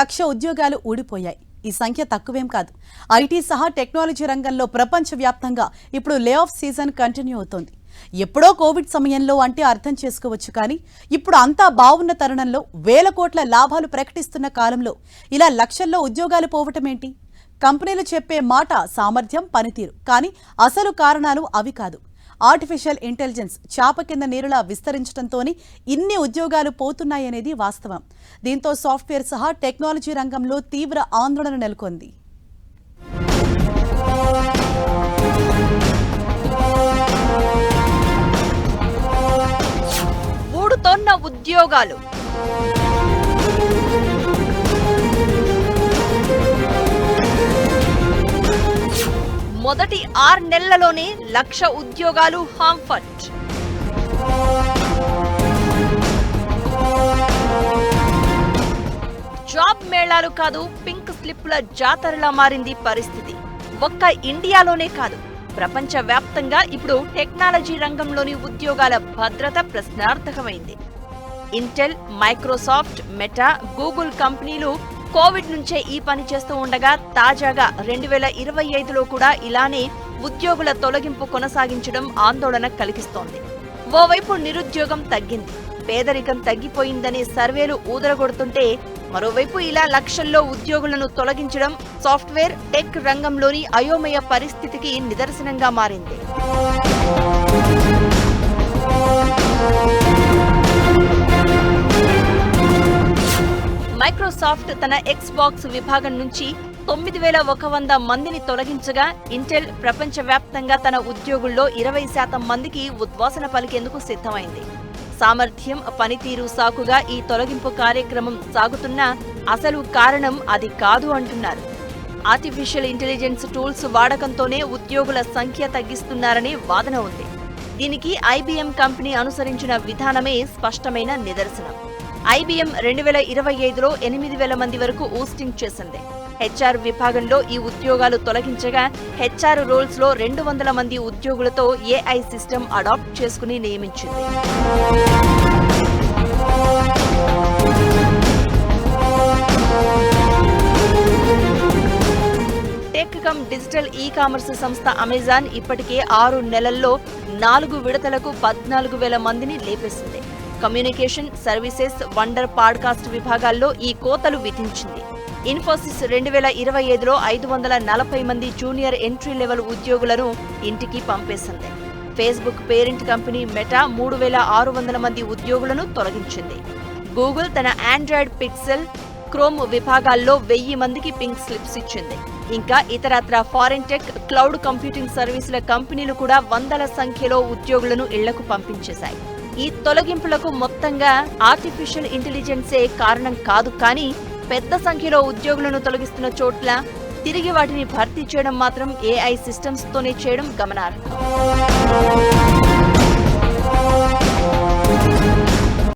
లక్ష ఉద్యోగాలు ఊడిపోయాయి. ఈ సంఖ్య తక్కువేం కాదు. ఐటీ సహా టెక్నాలజీ రంగంలో ప్రపంచవ్యాప్తంగా ఇప్పుడు లే ఆఫ్ సీజన్ కంటిన్యూ అవుతోంది. ఎప్పుడో కోవిడ్ సమయంలో అంటే అర్థం చేసుకోవచ్చు కానీ ఇప్పుడు అంతా బాగున్న తరుణంలో వేల కోట్ల లాభాలు ప్రకటిస్తున్న కాలంలో ఇలా లక్షల్లో ఉద్యోగాలు పోవటం ఏంటి? కంపెనీలు చెప్పే మాట సామర్థ్యం పనితీరు. కానీ అసలు కారణాలు అవి కాదు. ఆర్టిఫిషియల్ ఇంటెలిజెన్స్ చాప కింద నీరులా విస్తరించడంతోనే ఇన్ని ఉద్యోగాలు పోతున్నాయనేది వాస్తవం. దీంతో సాఫ్ట్వేర్ సహా టెక్నాలజీ రంగంలో తీవ్ర ఆందోళన నెలకొంది. ఊడుతోన్న ఉద్యోగాలు. మొదటి ఆరు నెలలలోనే లక్ష ఉద్యోగాలు హాంఫట్ జాబ్ మేళాలు కాదు పింక్ స్లిప్ల జాతరలా మారింది పరిస్థితి. ఒక్క ఇండియాలోనే కాదు ప్రపంచ వ్యాప్తంగా ఇప్పుడు టెక్నాలజీ రంగంలోని ఉద్యోగాల భద్రత ప్రశ్నార్థకమైంది. ఇంటెల్ మైక్రోసాఫ్ట్ మెటా గూగుల్ కంపెనీలు కోవిడ్ నుంచే ఈ పని చేస్తూ ఉండగా తాజాగా రెండు వేల ఇరవై ఐదులో కూడా ఇలానే ఉద్యోగుల తొలగింపు కొనసాగించడం ఆందోళన కలిగిస్తోంది. ఓవైపు నిరుద్యోగం తగ్గింది. పేదరికం తగ్గిపోయిందనే సర్వేలు ఊదరగొడుతుంటే మరోవైపు ఇలా లక్షల్లో ఉద్యోగులను తొలగించడం సాఫ్ట్వేర్ టెక్ రంగంలోని అయోమయ పరిస్థితికి నిదర్శనంగా మారింది. మైక్రోసాఫ్ట్ తన ఎక్స్ బాక్స్ విభాగం నుంచి తొమ్మిది వేల ఒక వంద మందిని తొలగించగా ఇంటెల్ ప్రపంచవ్యాప్తంగా తన ఉద్యోగుల్లో ఇరవై శాతం మందికి ఉద్వాసన పలికేందుకు సిద్ధమైంది. సామర్థ్యం పనితీరు సాకుగా ఈ తొలగింపు కార్యక్రమం సాగుతున్నా అసలు కారణం అది కాదు అంటున్నారు. ఆర్టిఫిషియల్ ఇంటెలిజెన్స్ టూల్స్ వాడకంతోనే ఉద్యోగుల సంఖ్య తగ్గిస్తున్నారనే వాదన ఉంది. దీనికి ఐబీఎం కంపెనీ అనుసరించిన విధానమే స్పష్టమైన నిదర్శనం. ఐబీఎం రెండు వేల ఇరవై ఐదులో ఎనిమిది వేల మంది వరకు ఊస్టింగ్ చేసింది. హెచ్ఆర్ విభాగంలో ఈ ఉద్యోగాలు తొలగించగా హెచ్ఆర్ రోల్స్లో రెండు వందల మంది ఉద్యోగులతో ఏఐ సిస్టమ్ అడాప్ట్ చేసుకుని నియమించింది. టెక్కమ్ డిజిటల్ ఈ కామర్స్ సంస్థ అమెజాన్ ఇప్పటికే ఆరు నెలల్లో నాలుగు విడతలకు పద్నాలుగు వేల మందిని లేపేసింది. కమ్యూనికేషన్ సర్వీసెస్ వండర్ పాడ్కాస్ట్ విభాగాల్లో ఈ కోతలు విధించింది. ఇన్ఫోసిస్ రెండు వేల ఇరవై ఐదులో ఐదు వందల నలభై మంది జూనియర్ ఎంట్రీ లెవెల్ ఉద్యోగులను ఇంటికి పంపేసింది. ఫేస్బుక్ పేరెంట్ కంపెనీ మెటా మూడు వేల ఆరు వందల మంది ఉద్యోగులను తొలగించింది. గూగుల్ తన ఆండ్రాయిడ్ పిక్సెల్ క్రోమ్ విభాగాల్లో వెయ్యి మందికి పింక్ స్లిప్స్ ఇచ్చింది. ఇంకా ఇతరత్ర ఫారెన్ టెక్ క్లౌడ్ కంప్యూటింగ్ సర్వీసుల కంపెనీలు కూడా వందల సంఖ్యలో ఉద్యోగులను ఇళ్ళకు పంపించేశాయి. ఈ తొలగింపులకు మొత్తంగా ఆర్టిఫిషియల్ ఇంటెలిజెన్సే కారణం కాదు కానీ పెద్ద సంఖ్యలో ఉద్యోగులను తొలగిస్తున్న చోట్ల తిరిగి వాటిని భర్తీ చేయడం మాత్రం ఏఐ సిస్టమ్స్తోనే చేయడం గమనార్హం.